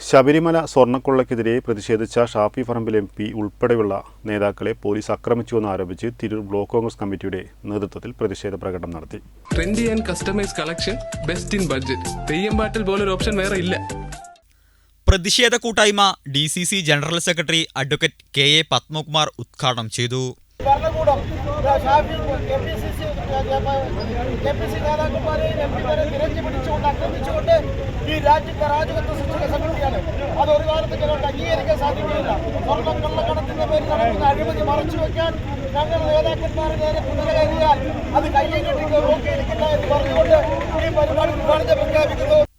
Sabarimala സ്വർണക്കൊള്ളക്കെതിരെ പ്രതിഷേധിച്ച ഷാഫി പറമ്പിൽ M P ഉൾപ്പെടെയുള്ള നേതാക്കളെ പോലീസ് ആക്രമിച്ചുവെന്ന് ആരോപിച്ച് തിരൂർ ബ്ലോക്ക് കോൺഗ്രസ് കമ്മിറ്റിയുടെ നേതൃത്വത്തിൽ പ്രതിഷേധ പ്രകടനം നടത്തി. Trendy and customise collection best in budget Theyyam പാട്ടിൽ പോലൊരു ഓപ്ഷൻ വേറെ ഇല്ല. പ്രതിഷേധ കൂട്ടായ്മ D C C general secretary advocate K A Padmakumar ഉദ്ഘാടനം ചെയ്തു. ഈ അത് ഒരു അംഗീകരിക്കാൻ സാധിക്കുകയില്ല. പേരിൽ വെക്കാൻ അത് പറഞ്ഞുകൊണ്ട് ഈ പരിപാടി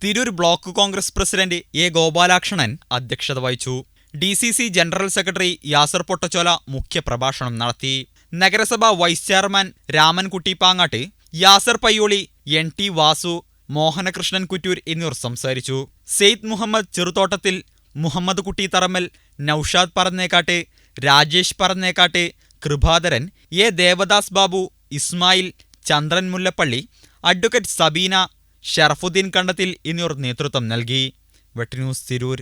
Tirur block Congress president A Gopalakshanan അധ്യക്ഷത വഹിച്ചു. D C C general secretary Yasar Pottachola മുഖ്യപ്രഭാഷണം നടത്തി. നഗരസഭ vice chairman Ramankutty Pangatt Yasar Payyoli N T Vasu Mohanakrishnan Kuttur എന്നിവർ സംസാരിച്ചു. സെയ്ദ് മുഹമ്മദ് ചെറുതോട്ടത്തിൽ മുഹമ്മദ് കുട്ടി തറമ്മൽ നൌഷാദ് പറന്നേക്കാട്ട് രാജേഷ് പറന്നേക്കാട്ട് കൃപാധരൻ എ ദേവദാസ് ബാബു ഇസ്മായിൽ ചന്ദ്രൻ മുല്ലപ്പള്ളി അഡ്വക്കേറ്റ് സബീന ഷറഫുദ്ദീൻ കണ്ടത്തിൽ എന്നിവർ നേതൃത്വം നൽകി. വെട്ടന്യൂസ് തിരൂർ.